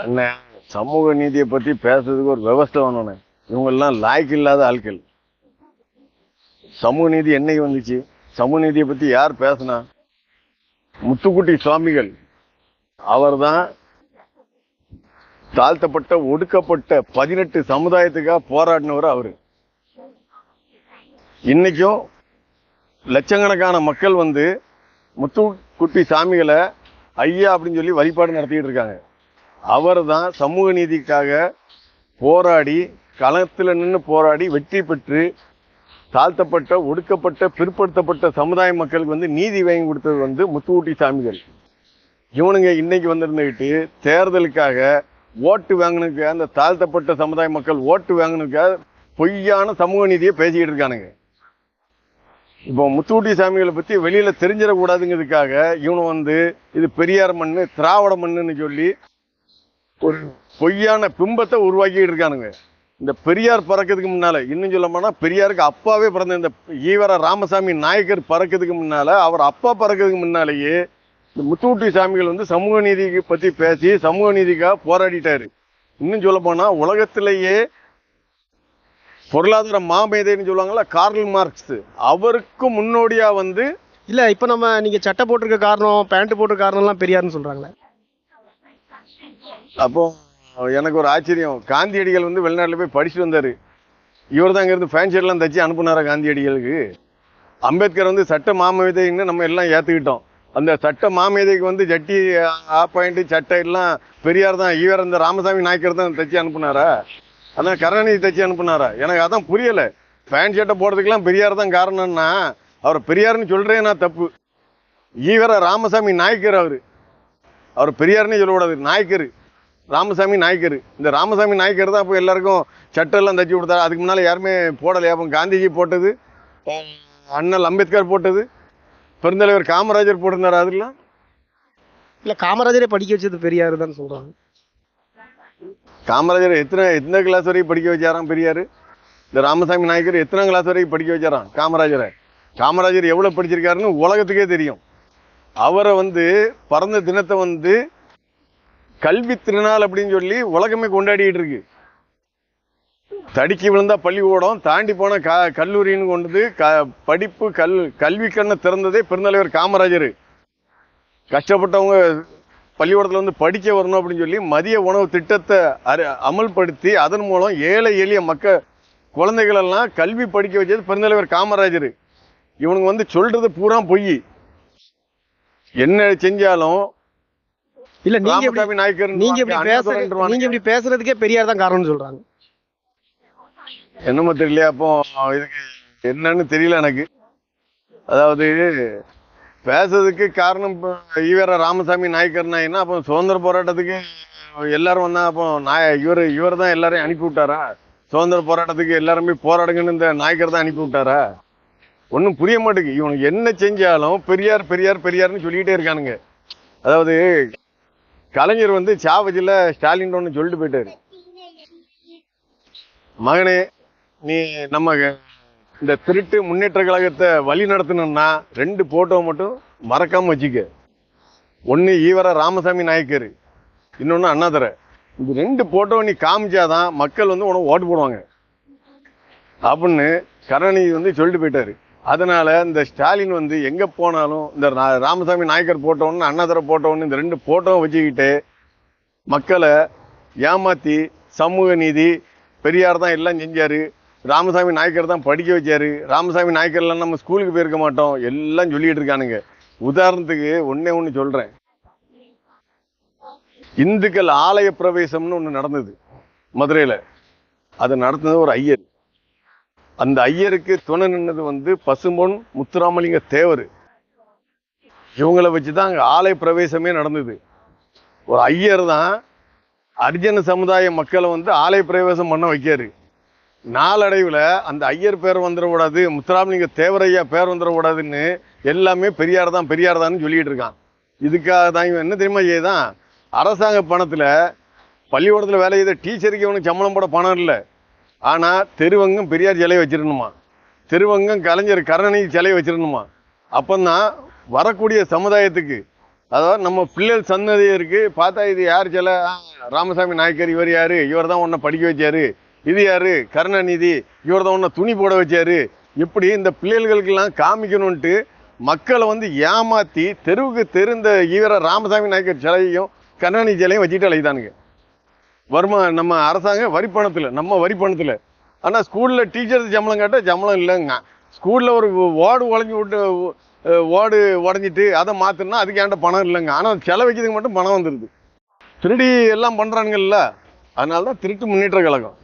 அண்ணன் சமூக நீதியை பத்தி பேசுறதுக்கு ஒரு விவஸ்தை வேணும்ண்ணே. இவங்கெல்லாம் லாய்க்கு இல்லாத ஆட்கள். சமூக நீதி என்னைக்கு வந்துச்சு? சமூக நீதியை பத்தி யார் பேசுனா? முத்துக்குட்டி சுவாமிகள். அவர்தான் தாழ்த்தப்பட்ட ஒடுக்கப்பட்ட பதினெட்டு சமுதாயத்துக்காக போராடினவர் அவரு. இன்னைக்கும் லட்சக்கணக்கான மக்கள் வந்து முத்துக்குட்டி சாமிகளை ஐயா அப்படின்னு சொல்லி வழிபாடு நடத்திட்டு இருக்காங்க. அவர் தான் சமூக நீதிக்காக போராடி களத்தில் நின்று போராடி வெற்றி பெற்று தாழ்த்தப்பட்ட ஒடுக்கப்பட்ட பிற்படுத்தப்பட்ட சமுதாய மக்களுக்கு வந்து நீதி வாங்கி கொடுத்தது வந்து முத்துக்குட்டி சாமிகள். இவனுங்க இன்னைக்கு வந்திருந்துக்கிட்டு தேர்தலுக்காக ஓட்டு வாங்கினுக்க அந்த தாழ்த்தப்பட்ட சமுதாய மக்கள் ஓட்டு வாங்கினுக்க பொய்யான சமூக நீதியை பேசிக்கிட்டு இருக்கானுங்க. இப்போ முத்துக்குட்டி சாமிகளை பற்றி வெளியில் தெரிஞ்சிடக்கூடாதுங்கிறதுக்காக இவனு வந்து இது பெரியார் மண்ணு திராவிட மண்ணுன்னு சொல்லி ஒரு பொய்யான பிம்பத்தை உருவாக்கிட்டு இருக்கானுங்க. இந்த பெரியார் பறக்கிறதுக்கு முன்னால இன்னும் சொல்ல பெரியாருக்கு அப்பாவே பிறந்த இந்த ஈவர ராமசாமி நாயக்கர் பறக்கிறதுக்கு முன்னால அவர் அப்பா பறக்கிறதுக்கு முன்னாலேயே இந்த முத்துக்குட்டி சாமிகள் வந்து சமூக நீதிக்கு பத்தி பேசி சமூக நீதிக்காக போராடிட்டாரு. இன்னும் சொல்ல போனா உலகத்திலேயே பொருளாதார மாமேதைன்னு சொல்லுவாங்கல்ல கார்ல் மார்க்ஸ். அவருக்கு முன்னோடியா வந்து இல்ல இப்ப நம்ம நீங்க சட்டை போட்டிருக்க காரணம் பேண்ட் போட்டிருக்க காரணம்லாம் பெரியார்னு சொல்றாங்களே. அப்போ எனக்கு ஒரு ஆச்சரியம். காந்தியடிகள் வந்து வெளிநாட்டுல போய் படிச்சுட்டு வந்தாரு. இவர் தான் இருந்து ஃபேன் ஷர்ட்லாம் தச்சு அனுப்புனாரா காந்தியடிகளுக்கு? அம்பேத்கர் வந்து சட்ட மாமேதைன்னு நம்ம எல்லாம் ஏத்துக்கிட்டோம். அந்த சட்ட மாமேதைக்கு வந்து ஜட்டி ஆ பாயிண்ட் சட்டை எல்லாம் பெரியார் தான் இவர் இந்த ராமசாமி நாயக்கர் தான் தச்சு அனுப்புனாரா? அதான் கருணாநிதி தச்சு அனுப்புனாரா? எனக்கு அதான் புரியல. ஃபேன் ஷர்ட்டை போடுறதுக்கெல்லாம் பெரியார் தான் காரணம்னா அவர் பெரியார்னு சொல்கிறேன் நான் தப்பு. ஈவர ராமசாமி நாயக்கர் அவர். அவர் பெரியார்னே சொல்லக்கூடாது நாயக்கர். ராமசாமி நாயக்கர். இந்த ராமசாமி நாயக்கர் தான் இப்போ எல்லாருக்கும் சட்டெல்லாம் தச்சு கொடுத்தாரு. அதுக்கு முன்னால் யாருமே போடலையா அப்போ காந்திஜி போட்டது அண்ணல் அம்பேத்கர் போட்டது பெருந்தலைவர் காமராஜர் போட்டிருந்தாரு அதெல்லாம்? இல்ல காமராஜரே படிக்க வச்சது பெரியார் தான் சொல்றாங்க. காமராஜர் எத்தனை எத்தனை கிளாஸ் வரைக்கும் படிக்க வச்சாராம் பெரியார்? இந்த ராமசாமி நாயக்கர் எத்தனை கிளாஸ் வரைக்கும் படிக்க வச்சாராம் காமராஜரை? காமராஜர் எவ்வளோ படிச்சிருக்காருன்னு உலகத்துக்கே தெரியும். அவரை வந்து பிறந்த தினத்தை வந்து கல்வி திருநாள் அப்படின்னு சொல்லி உலகமே கொண்டாடிட்டு இருக்கு. தடுக்கி விழுந்தா பள்ளிக்கூடம் தாண்டி போன க கல்லூரின்னு கொண்டது க படிப்பு கல் கல்வி கண்ணை திறந்ததே பெருந்தலைவர் காமராஜர். கஷ்டப்பட்டவங்க பள்ளிக்கூடத்தில் வந்து படிக்க வரணும் அப்படின்னு சொல்லி மதிய உணவு திட்டத்தை அரு அமல்படுத்தி அதன் மூலம் ஏழை எளிய மக்க குழந்தைகளெல்லாம் கல்வி படிக்க வச்சது பெருந்தலைவர் காமராஜர். இவனுங்க வந்து சொல்கிறது பூரா பொய். என்ன செஞ்சாலும் இல்ல நீங்க எப்படி நாயக்கர் நீங்க இப்படி பேசுற நீங்க இப்படி பேசுறதுக்கே பெரியார் தான் காரணம்னு சொல்றாங்க. என்னமோ தெரியல அப்போ இதுக்கு என்னன்னு தெரியல எனக்கு. அதாவது பேசுறதுக்கு காரணம் ஈவேரா ராமசாமி நாயக்கர் நாயனா அப்போ சுதந்திர போராட்டத்துக்கு எல்லாரும் வந்தா அப்போ நாய இவர் இவர் தான் எல்லாரையும் அனுப்பி விட்டாரா? சுதந்திர போராட்டத்துக்கு எல்லாருமே போராடுங்கன்னு இந்த நாயக்கர் தான் அனுப்பி விட்டாரா? ஒன்றும் புரிய மாட்டேங்குது. இவனுக்கு என்ன செஞ்சாலும் பெரியார் பெரியார் பெரியார்னு சொல்லிக்கிட்டே இருக்கானுங்க. அதாவது கலைஞர் வந்து சாவதியில் ஸ்டாலின் ஒன்று சொல்லிட்டு போயிட்டாரு. மகனே நீ நம்ம இந்த திருட்டு முன்னேற்ற கழகத்தை வழி நடத்தணும்னா ரெண்டு போட்டோ மட்டும் மறக்காம வச்சுக்க. ஒன்று ஈவர ராமசாமி நாயக்கர் இன்னொன்று அண்ணாதரை. இந்த ரெண்டு போட்டோ நீ காமிச்சாதான் மக்கள் வந்து உனக்கு ஓட்டு போடுவாங்க. அப்படின்னு கருணாநிதி வந்து சொல்லிட்டு போயிட்டாரு. அதனால இந்த ஸ்டாலின் வந்து எங்க போனாலும் இந்த ரா- ராமசாமி நாயக்கர் போட்டோன்னு அண்ணாதரை போட்டோன்னு இந்த ரெண்டு போட்டோவும் வச்சுக்கிட்டு மக்களை ஏமாத்தி சமூக நீதி பெரியார் தான் எல்லாம் செஞ்சாரு ராமசாமி நாயக்கர் தான் படிக்க வச்சாரு ராமசாமி நாயக்கர்லாம் நம்ம ஸ்கூலுக்கு போயிருக்க மாட்டோம் எல்லாம் சொல்லிட்டு இருக்கானுங்க. உதாரணத்துக்கு ஒன்றே ஒன்று சொல்றேன். இந்துக்கள் ஆலய பிரவேசம்னு ஒன்று நடந்தது மதுரையில். அது நடந்தது ஒரு ஐயர். அந்த ஐயருக்கு துணை நின்னது வந்து பசும்பொன் முத்துராமலிங்க தேவர். இவங்களை வச்சு தான் அங்கே ஆலய பிரவேசமே நடந்தது. ஒரு ஐயர் தான் அர்ஜன சமுதாய மக்களை வந்து ஆலய பிரவேசம் பண்ண வைக்காரு நாளடைவில் அந்த ஐயர் பேர் வந்துடக்கூடாது முத்துராமலிங்க தேவரையா பேர் வந்துடக்கூடாதுன்னு எல்லாமே பெரியார் தான் பெரியார் தான் சொல்லிட்டு இருக்கான். இதுக்காக தான் இவன் என்ன தெரியுமா செய்தான்? அரசாங்க பணத்தில் பள்ளிக்கூடத்தில் வேலை செய்த டீச்சருக்கு இவனுக்கு சம்பளம் போட பணம் இல்லை. ஆனால் தெருவங்கம் பெரியார் சிலையை வச்சிருந்தணுமா தெருவங்கம் கலைஞர் கருணாநிதி சிலையை வச்சிருந்தணுமா அப்போந்தான் வரக்கூடிய சமுதாயத்துக்கு அதாவது நம்ம பிள்ளைகள் சன்னதி பார்த்தா இது யார் சில? ராமசாமி நாயக்கர் இவர் யார்? இவர் தான் உன்னை படிக்க வச்சாரு. இது யார்? கருணாநிதி. இவர் தான் உன்னை துணி போட வச்சாரு. இப்படி இந்த பிள்ளைகளுக்கெல்லாம் காமிக்கணுன்ட்டு மக்களை வந்து ஏமாற்றி தெருவுக்கு தெரிந்த ஈவர ராமசாமி நாயக்கர் சிலையும் கருணாநிதி சிலையும் வச்சுட்டு அழைத்தானுங்க வருமா நம்ம அரசாங்கம் வரி பணத்தில் நம்ம வரி பணத்தில் ஆனால் ஸ்கூலில் டீச்சர்ஸ் சம்பளம் கேட்டால் சம்பளம் இல்லைங்க. ஸ்கூலில் ஒரு ஓடு உழைஞ்சி விட்டு ஓடு உடஞ்சிட்டு அதை மாற்றணும்னா அதுக்கு ஏன்ட்ட பணம் இல்லைங்க. ஆனால் செலவைக்கிறதுக்கு மட்டும் பணம் வந்துடுது திருடி எல்லாம் பண்ணுறானுங்கல்ல அதனால தான் திருட்டு முன்னேற்ற கழகம்.